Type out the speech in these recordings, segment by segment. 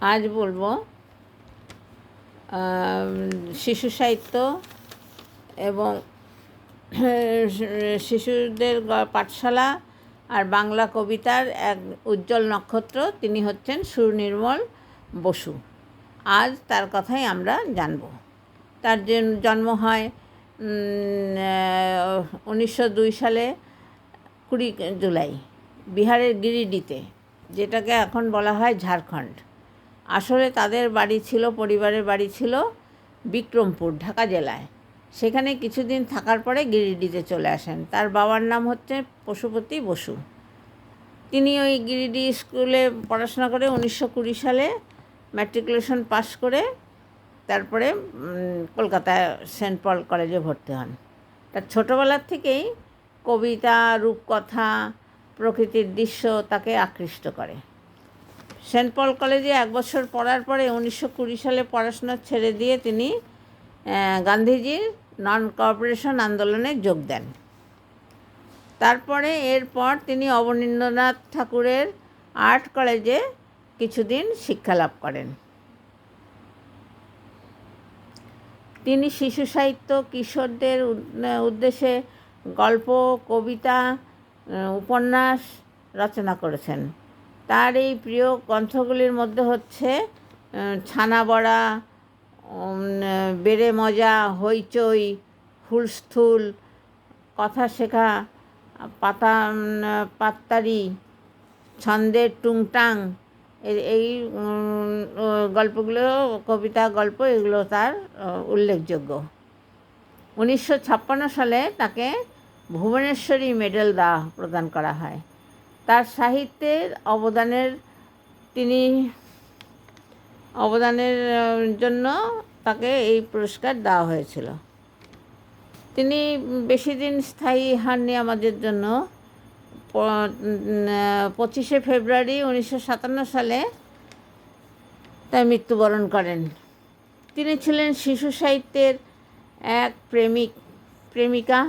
আজ বলব শিশু সাহিত্য এবং শিশুদের পাঠশালা আর বাংলা কবিতার এক উজ্জ্বল নক্ষত্র। তিনি হচ্ছেন সুনির্মল বসু। আজ তার কথাই আমরা জানব। তার জন- জন্ম হয় উনিশশো দুই সালে কুড়ি জুলাই, বিহারের গিরিডিতে, যেটাকে এখন বলা হয় ঝাড়খণ্ড। আসলে তাদের বাড়ি ছিল, পরিবারের বাড়ি ছিল বিক্রমপুর, ঢাকা জেলায়। সেখানে কিছুদিন থাকার পরে গিরিডিতে চলে আসেন। তার বাবার নাম হচ্ছে পশুপতি বসু। তিনি ওই গিরিডি স্কুলে পড়াশোনা করে উনিশশো কুড়ি সালে ম্যাট্রিকুলেশন পাশ করে তারপরে কলকাতায় সেন্ট পল কলেজে ভর্তি হন। তার ছোটোবেলার থেকেই কবিতা, রূপকথা, প্রকৃতির দৃশ্য তাকে আকৃষ্ট করে। সেন্ট পল কলেজে এক বছর পড়ার পরে উনিশশো কুড়ি সালে পড়াশোনা ছেড়ে দিয়ে তিনি গান্ধীজির নন কর্পোরেশন আন্দোলনে যোগ দেন। তারপরে এরপর তিনি অবনীন্দ্রনাথ ঠাকুরের আর্ট কলেজে কিছুদিন শিক্ষালাভ করেন। তিনি শিশু সাহিত্য, কিশোরদের উদ- উদ্দেশ্যে গল্প, কবিতা উপন্যাস রচনা করেছেন। তার এই প্রিয় গ্রন্থগুলির মধ্যে হচ্ছে ছানা বড়া বেড়ে মজা হইচই হুলস্থুল কথা শেখা, পাতা পাত্তারি, ছন্দের টুংটাং এই গল্পগুলো, কবিতা, গল্প, এগুলো তার উল্লেখযোগ্য। উনিশশো ছাপ্পান্ন সালে তাকে ভুবনেশ্বরী মেডেল দেওয়া, প্রদান করা হয়। তার সাহিত্যের অবদানের, তিনি অবদানের জন্য তাকে এই পুরস্কার দেওয়া হয়েছিল। তিনি বেশি দিন স্থায়ী হননি আমাদের জন্য। পঁচিশে ফেব্রুয়ারি উনিশশো সাতান্ন সালে তার মৃত্যুবরণ করেন। তিনি ছিলেন শিশু সাহিত্যের এক প্রেমিক, প্রেমিকা,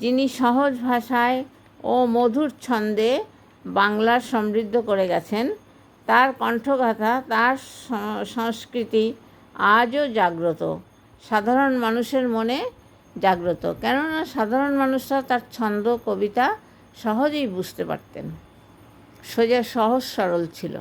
যিনি সহজ ভাষায় মধুর ছন্দে বাংলার সমৃদ্ধ করে গেছেন। তার কণ্ঠগাথা, তার সংস্কৃতি আজও জাগ্রত। সাধারণ মানুষের মনে জাগ্রত। কেননা সাধারণ মানুষরা তার ছন্দ, কবিতা সহজেই বুঝতে পারতেন। সোজা সহজ সরল ছিল।